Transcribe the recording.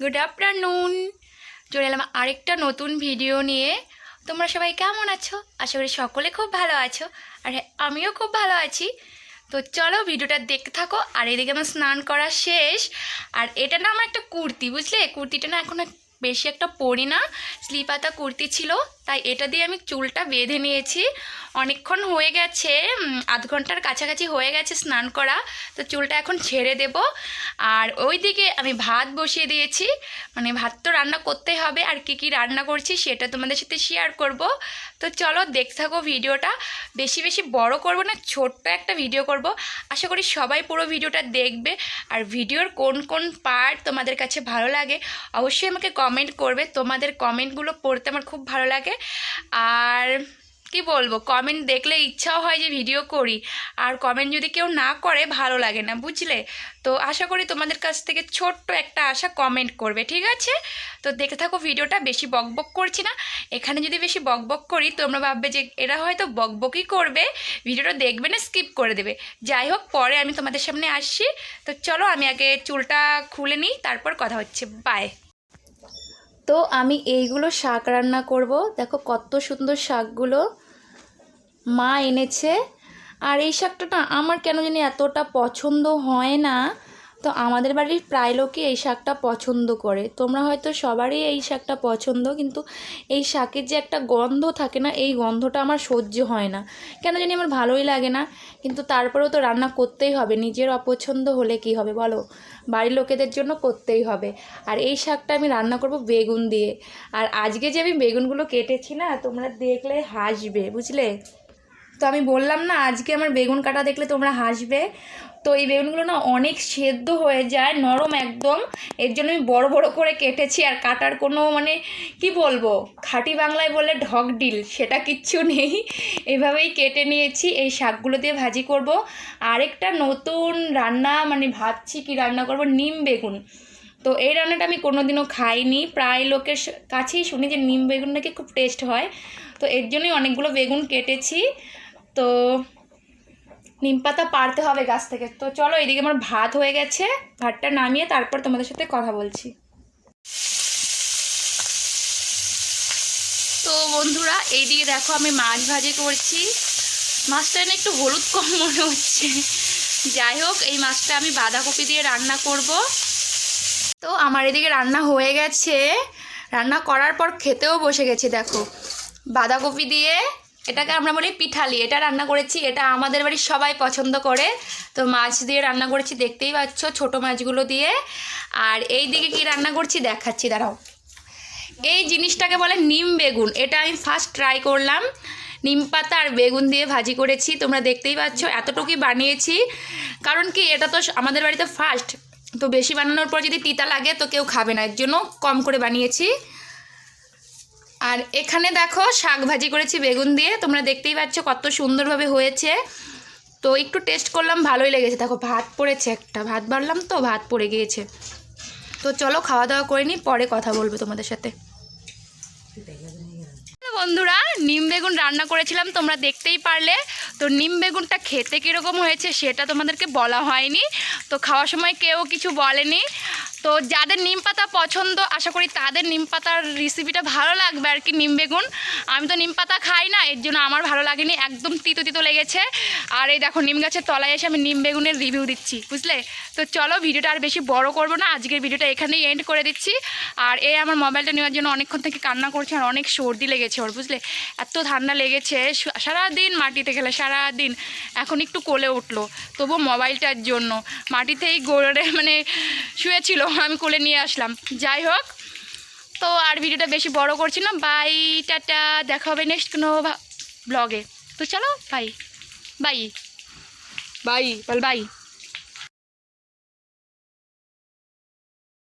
Good afternoon চলে এলাম আরেকটা নতুন ভিডিও নিয়ে। তোমরা সবাই কেমন আছো? আশা করি সকলে খুব ভালো আছো। আর হ্যাঁ আমিও খুব ভালো আছি। তো চলো ভিডিওটা দেখতে থাকো। আর এদিকে আমার স্নান করা শেষ। আর এটা না আমার একটা কুর্তি, বুঝলে? কুর্তিটা না এখন বেশি একটা পরি না স্লিপাতা কুর্তি ছিল, তাই এটা দিয়ে আমি চুলটা বেঁধে নিয়েছি। অনেকক্ষণ হয়ে গেছে আধ ঘণ্টার কাছাকাছি হয়ে গেছে স্নান করা, তো চুলটা এখন ছেড়ে দেব। আর ওই দিকে আমি ভাত বসিয়ে দিয়েছি মানে ভাত তো রান্না করতেই হবে, আর কি কি রান্না করছি সেটা তোমাদের সাথে শেয়ার করব। তো চলো দেখতে থাকো ভিডিওটা, বেশি বেশি বড় করব না, ছোট্ট একটা ভিডিও করব। আশা করি সবাই পুরো ভিডিওটা দেখবে, আর ভিডিওর কোন কোন পার্ট তোমাদের কাছে ভালো লাগে, অবশ্যই আমাকে কমেন্ট করবে। তোমাদের কমেন্টগুলো পড়তে আমার খুব ভালো লাগে। আর কি বলব কমেন্ট দেখলে ইচ্ছাও হয় যে ভিডিও করি। আর কমেন্ট যদি কেউ না করে, ভালো লাগে না, বুঝলে? তো আশা করি তোমাদের কাছ থেকে ছোট্ট একটা আশা কমেন্ট করবে, ঠিক আছে? তো দেখে থাকো ভিডিওটা বেশি বকবক করছি না। এখানে যদি বেশি বকবক করি, তোমরা ভাববে যে এরা হয়তো বকবকই করবে। ভিডিওটা দেখবে না স্কিপ করে দেবে। যাই হোক, পরে আমি তোমাদের সামনে আসছি। তো চলো, আমি আগে চুলটা খুলে নিই, তারপর কথা হচ্ছে। বাই তো আমি এইগুলো শাক রান্না করব। দেখো কত সুন্দর শাকগুলো মা এনেছে। আর এই শাকটা না আমার কেন জানি এতটা পছন্দ হয় না। তো আমাদের বাড়ির প্রায় লোকই এই শাকটা পছন্দ করে। তোমরা হয়তো সবারই এই শাকটা পছন্দ, কিন্তু এই শাকের যে একটা গন্ধ থাকে না, এই গন্ধটা আমার সহ্য হয় না। কেন জানি আমার ভালোই লাগে না, কিন্তু তারপরেও তো রান্না করতেই হবে, নিজের অপছন্দ হলে কি হবে বলো? বাড়ির লোকেদের জন্য করতেই হবে। আর এই শাকটা আমি রান্না করব বেগুন দিয়ে। আর আজকে যে আমি বেগুনগুলো কেটেছি না, তোমরা দেখলে হাসবে, বুঝলে? তো আমি বললাম না, আজকে আমার বেগুন কাটা দেখলে তোমরা হাসবে। তো এই বেগুনগুলো না অনেক সেদ্ধ হয়ে যায়, নরম একদম। এর জন্য আমি বড় বড় করে কেটেছি আর কাটার কোনো মানে কি বলব, খাঁটি বাংলায় বলে ঢক ডিল, সেটা কিচ্ছু নেই। এভাবেই কেটে নিয়েছি, এই শাকগুলো দিয়ে ভাজি করব। আরেকটা নতুন রান্না মানে ভাবছি কি রান্না করব, নিম বেগুন। তো এই রান্নাটা আমি কোনোদিনও খাইনি, প্রায় লোকের কাছেই শুনি যে নিম বেগুন নাকি খুব টেস্ট হয়। তো এর জন্যই অনেকগুলো বেগুন কেটেছি। তো নিম পাতা পারতে হবে গাছ থেকে। তো চলো এদিকে আমার ভাত হয়ে গেছে, ভাতটা নামিয়ে তারপর তোমাদের সাথে কথা বলছি। তো বন্ধুরা, এইদিকে দেখো আমি মাছ ভাজি করছি। মাছটা না একটু হলুদ কম মনে হচ্ছে। যাই হোক, এই মাছটা আমি বাঁধাকপি দিয়ে রান্না করব। তো আমার এদিকে রান্না হয়ে গেছে। রান্না করার পর খেতেও বসে গেছি, দেখো। বাঁধাকপি দিয়ে এটাকে আমরা বলি পিঠালি। এটা রান্না করেছি, এটা আমাদের বাড়ির সবাই পছন্দ করে। তো মাছ দিয়ে রান্না করেছি, দেখতেই পাচ্ছ ছোট মাছগুলো দিয়ে। আর এই দিকে কি রান্না করছি দেখাচ্ছি, দাঁড়াও। এই জিনিসটাকে বলে নিম বেগুন। এটা আমি ফার্স্ট ট্রাই করলাম। নিম পাতা আর বেগুন দিয়ে ভাজি করেছি, তোমরা দেখতেই পাচ্ছ এতটুকুই বানিয়েছি। কারণ কি, এটা তো আমাদের বাড়িতে ফার্স্ট তো বেশি বানানোর পর যদি তিতা লাগে তো কেউ খাবে না, এর জন্য কম করে বানিয়েছি। আর এখানে দেখো শাক ভাজি করেছি বেগুন দিয়ে। তোমরা দেখতেই পাচ্ছ কত সুন্দরভাবে হয়েছে। তো একটু টেস্ট করলাম, ভালোই লেগেছে। দেখো, ভাত পড়েছে একটা। ভাত বাড়লাম তো, ভাত পড়ে গিয়েছে। তো চলো খাওয়া দাওয়া করে নিই পরে কথা বলব তোমাদের সাথে। বন্ধুরা, নিম বেগুন রান্না করেছিলাম, তোমরা দেখতেই পারলে। তো নিম বেগুনটা খেতে কীরকম হয়েছে, সেটা তোমাদেরকে বলা হয়নি। তো খাওয়ার সময় কেউ কিছু বলেনি। তো যাদের নিম পাতা পছন্দ, আশা করি তাদের নিম পাতার রেসিপিটা ভালো লাগবে আর কি, নিম বেগুন। আমি তো নিম পাতা খাই না, এর জন্য আমার ভালো লাগেনি, একদম তিতো তিতো লেগেছে। আর এই দেখো, নিম গাছের তলায় এসে আমি নিম বেগুনের রিভিউ দিচ্ছি, বুঝলে? তো চলো ভিডিওটা আর বেশি বড় করব না, আজকের ভিডিওটা এখানেই এন্ড করে দিচ্ছি। আর এ আমার মোবাইলটা নেওয়ার জন্য অনেকক্ষণ থেকে কান্না করছে আর অনেক সর্দি লেগেছে ওর, বুঝলে? এত ঠান্ডা লেগেছে সারাদিন মাটিতে খেলে, সারাদিন। এখন একটু কোলে উঠল তবু মোবাইলটার জন্য। মাটিতেই গড়ে মানে শুয়েছিল আমি কোলে নিয়ে আসলাম। যাই হোক তো আর ভিডিওটা বেশি বড় করছি না। বাই টাটা দেখা হবে নেক্সট কোনো ব্লগে তো চলো বাই বাই বাই বল বাই